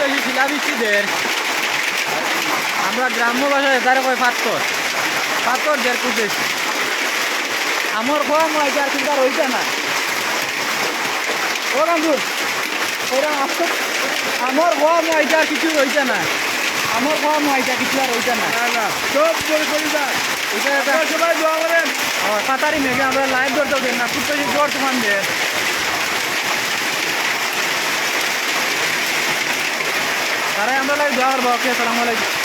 দের আমরা গ্রাম্য ভাষায় তারা কয় পাত্তর পাত্তর দের কুদেশ আমার খোয়া মই যার চিন্তা রইছে না। ও বন্ধু ওরা আসো- আমার খোয়া মই যার কিছু রইছে না। আমার খোয়া মই যা কিছু আর রইছে না। সব করে করে আপনারা সবাই দোয়া করেন। কাতারি মেঘে আমরা লাইভ ধরতে না খুব বেশি জোর তুফান তারাই আমরা লাইভ দেওয়ার বাকি আসসালামু আলাইকুম।